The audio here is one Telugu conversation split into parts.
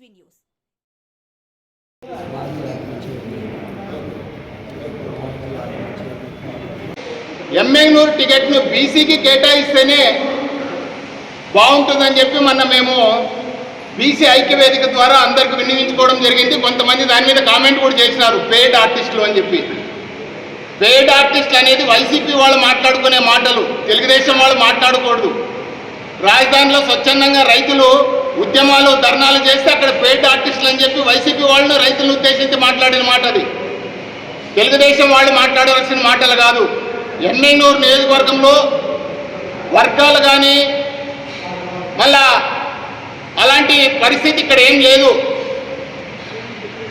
SV news. టికెట్ టికెట్ను బీసీకి కేటాయిస్తేనే బాగుంటుందని చెప్పి మొన్న మేము బీసీ ఐక్యవేదిక ద్వారా అందరికి వినియోగించుకోవడం జరిగింది. కొంతమంది దాని మీద కామెంట్ కూడా చేసినారు పెయిడ్ ఆర్టిస్టులు అని చెప్పి. పెయిడ్ ఆర్టిస్ట్ అనేది వైసీపీ వాళ్ళు మాట్లాడుకునే మాటలు తెలుగుదేశం వాళ్ళు మాట్లాడకూడదు. రాజధానిలో స్వచ్ఛందంగా రైతులు ఉద్యమాలు ధర్నాలు చేస్తే అక్కడ పేట ఆర్టిస్టులు అని చెప్పి వైసీపీ వాళ్ళను రైతులను ఉద్దేశించి మాట్లాడిన మాట అది. తెలుగుదేశం వాళ్ళు మాట్లాడవలసిన మాటలు కాదు. ఎమ్మెనూరు నియోజకవర్గంలో వర్గాలు కానీ మళ్ళా అలాంటి పరిస్థితి ఇక్కడ ఏం లేదు.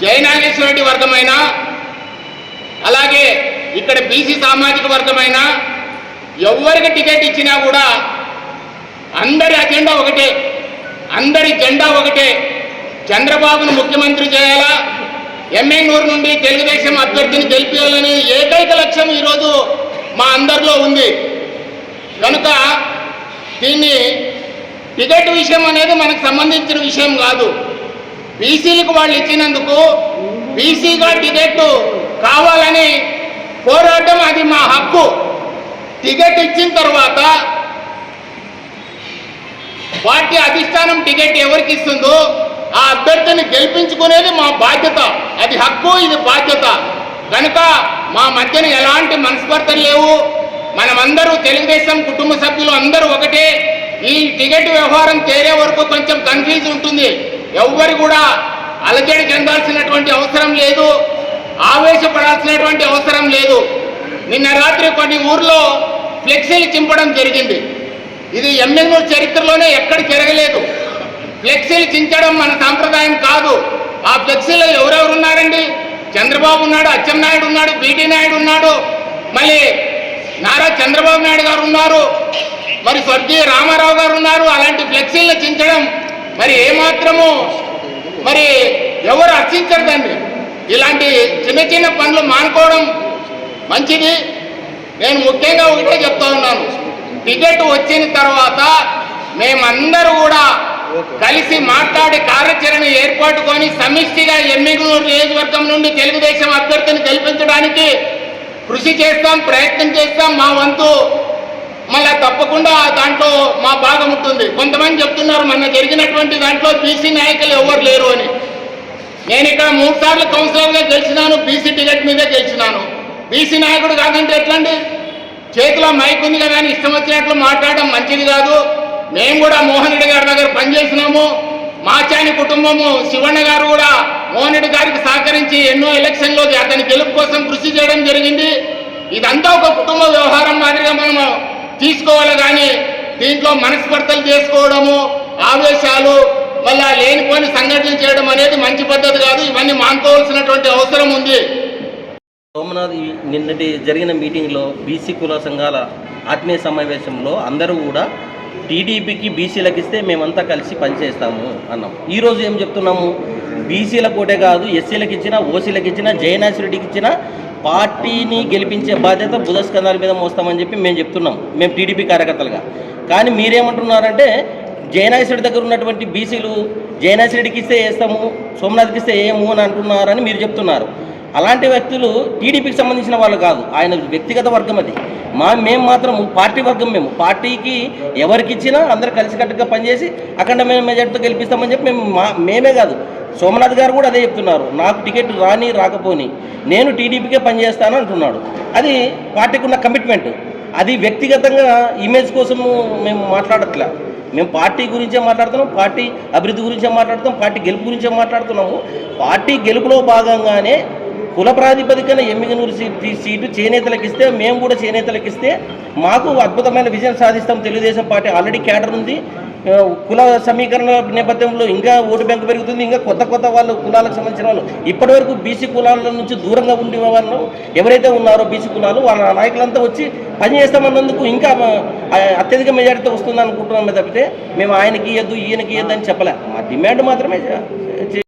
జయనాగేశ్వర రెడ్డి వర్గమైనా అలాగే ఇక్కడ బీసీ సామాజిక వర్గమైనా ఎవరికి టికెట్ ఇచ్చినా కూడా అందరి అజెండా ఒకటే. అందరి జెండా ఒకటే. చంద్రబాబును ముఖ్యమంత్రి చేయాలా? ఎమ్మెన్యూరు నుండి తెలుగుదేశం అభ్యర్థిని గెలిపించాలనే ఏకైక లక్ష్యం ఈరోజు మా అందరిలో ఉంది. కనుక దీన్ని టికెట్ విషయం అనేది మనకు సంబంధించిన విషయం కాదు. బీసీలకు వాళ్ళు ఇచ్చినందుకు బీసీగా టికెట్ కావాలని పోరాటం అది మా హక్కు. టికెట్ ఇచ్చిన తర్వాత పార్టీ అధిష్టానం టికెట్ ఎవరికి ఇస్తుందో ఆ అభ్యర్థిని గెలిపించుకునేది మా బాధ్యత. అది హక్కు ఇది బాధ్యత. కనుక మా మధ్యన ఎలాంటి మనస్పర్ధలు లేవు. మనమందరూ తెలుగుదేశం కుటుంబ సభ్యులు అందరూ ఒకటే. ఈ టికెట్ వ్యవహారం తేరే వరకు కొంచెం కన్ఫ్యూజ్ ఉంటుంది. ఎవ్వరు కూడా అలజడి చెందాల్సినటువంటి అవసరం లేదు. ఆవేశపడాల్సినటువంటి అవసరం లేదు. నిన్న రాత్రి కొన్ని ఊర్లో ఫ్లెక్సీలు చింపడం జరిగింది. ఇది ఎమ్మెల్యే చరిత్రలోనే ఎక్కడ జరగలేదు ఫ్లెక్సీలు చించడం మన సాంప్రదాయం కాదు. ఆ ఫ్లెక్సీలో ఎవరెవరు ఉన్నారండి? చంద్రబాబు ఉన్నాడు అచ్చెన్నాయుడు ఉన్నాడు బీటీ నాయుడు ఉన్నాడు. మళ్ళీ నారా చంద్రబాబు నాయుడు గారు ఉన్నారు. మరి స్వర్గీయ రామారావు గారు ఉన్నారు. అలాంటి ఫ్లెక్సీలను చించడం మరి ఏమాత్రము మరి ఎవరు అర్చించరు ఇలాంటి చిన్న చిన్న పనులు మానుకోవడం మంచిది. నేను ముఖ్యంగా ఒకటే చెప్తా ఉన్నాను. టికెట్ వచ్చిన తర్వాత మేమందరూ కూడా కలిసి మాట్లాడి కార్యాచరణ ఏర్పాటుకొని సమిష్టిగా ఎమ్మిగూరు నియోజకవర్గం నుండి తెలుగుదేశం అభ్యర్థిని గెలిపించడానికి కృషి చేస్తాం ప్రయత్నం చేస్తాం. మా వంతు మళ్ళా తప్పకుండా దాంట్లో మా భాగం ఉంటుంది. కొంతమంది చెప్తున్నారు మొన్న జరిగినటువంటి దాంట్లో బీసీ నాయకులు ఎవరు లేరు అని. నేను ఇక్కడ మూడు సార్లు కౌన్సిలర్గా గెలిచినాను బీసీ టికెట్ మీదే గెలిచినాను. బీసీ నాయకుడు కాదంటే ఎట్లండి? చేతిలో మైక్ ఉంది కదా అని ఇష్టం వచ్చినట్లు మాట్లాడడం మంచిది కాదు. మేము కూడా మోహన్ రెడ్డి గారి దగ్గర పనిచేసినాము మాచాని కుటుంబము శివಣ್ణ గారు కూడా మోహన్ రెడ్డి గారికి సహకరించి ఎన్నో ఎలక్షన్లో అతని గెలుపు కోసం కృషి చేయడం జరిగింది. ఇదంతా ఒక కుటుంబ వ్యవహారం మాదిరిగా మనము తీసుకోవాలి కానీ దీంట్లో మనస్పర్ధలు చేసుకోవడము ఆవేశాలు మళ్ళా లేనిపోని సంఘటనలు చేయడం అనేది మంచి పద్ధతి కాదు. ఇవన్నీ మానుకోవాల్సినటువంటి అవసరం ఉంది. సోమనాథ్ నిన్నటి జరిగిన మీటింగ్లో బీసీ కుల సంఘాల ఆత్మీయ సమావేశంలో అందరూ కూడా టీడీపీకి బీసీలకు ఇస్తే మేమంతా కలిసి పనిచేస్తాము అన్నాం. ఈరోజు ఏం చెప్తున్నాము? బీసీలకు కోటే కాదు ఎస్సీలకు ఇచ్చిన ఓసీలకు ఇచ్చిన జయనాథ్ ఇచ్చిన పార్టీని గెలిపించే బాధ్యత బుధస్కంధాల మీద మోస్తామని చెప్పి మేము చెప్తున్నాం. మేము టీడీపీ కార్యకర్తలుగా. కానీ మీరేమంటున్నారంటే జయనాశ్రెడ్డి దగ్గర ఉన్నటువంటి బీసీలు జయనాశ్రెడ్డికి ఇస్తే వేస్తాము సోమనాథ్కి ఇస్తే ఏము అని అంటున్నారని మీరు చెప్తున్నారు. అలాంటి వ్యక్తులు టీడీపీకి సంబంధించిన వాళ్ళు కాదు. ఆయన వ్యక్తిగత వర్గం అది. మా మేము మాత్రం పార్టీ వర్గం మేము. పార్టీకి ఎవరికి ఇచ్చినా అందరు కలిసికట్టుగా పనిచేసి అక్కడ మేము మెజార్టీతో గెలిపిస్తామని చెప్పి మేము మా మేమే కాదు. సోమనాథ్ గారు కూడా అదే చెప్తున్నారు. నాకు టికెట్ రాని రాకపోని నేను టీడీపీకే పనిచేస్తాను అంటున్నాడు. అది పార్టీకి ఉన్న కమిట్మెంట్ అది వ్యక్తిగతంగా ఇమేజ్ కోసము మేము మాట్లాడట్లే. మేము పార్టీ గురించే మాట్లాడుతున్నాం పార్టీ అభివృద్ధి గురించే మాట్లాడుతాం పార్టీ గెలుపు గురించే మాట్లాడుతున్నాము. పార్టీ గెలుపులో భాగంగానే కుల ప్రాతిపదికన ఎమ్మిగనూరు సీ- సీటు చేనేతలకు ఇస్తే మేము కూడా చేనేతలకు ఇస్తే మాకు అద్భుతమైన విజయం సాధిస్తాం తెలుగుదేశం పార్టీ. ఆల్రెడీ క్యాడర్ ఉంది. కుల సమీకరణ నేపథ్యంలో ఇంకా ఓటు బ్యాంకు పెరుగుతుంది. ఇంకా కొత్త కొత్త వాళ్ళు కులాలకు సంబంధించిన వాళ్ళు. ఇప్పటి వరకు బీసీ కులాల నుంచి దూరంగా ఉండే వాళ్ళు ఎవరైతే ఉన్నారో బీసీ కులాలు వాళ్ళ నాయకులంతా వచ్చి పనిచేస్తామన్నందుకు ఇంకా అత్యధిక మెజారిటీతో వస్తుంది అనుకుంటున్నామే తప్పితే మేము ఆయనకి ఇవ్వద్దు ఈయనకి ఇవ్వద్దు అని చెప్పలే. మా డిమాండ్ మాత్రమే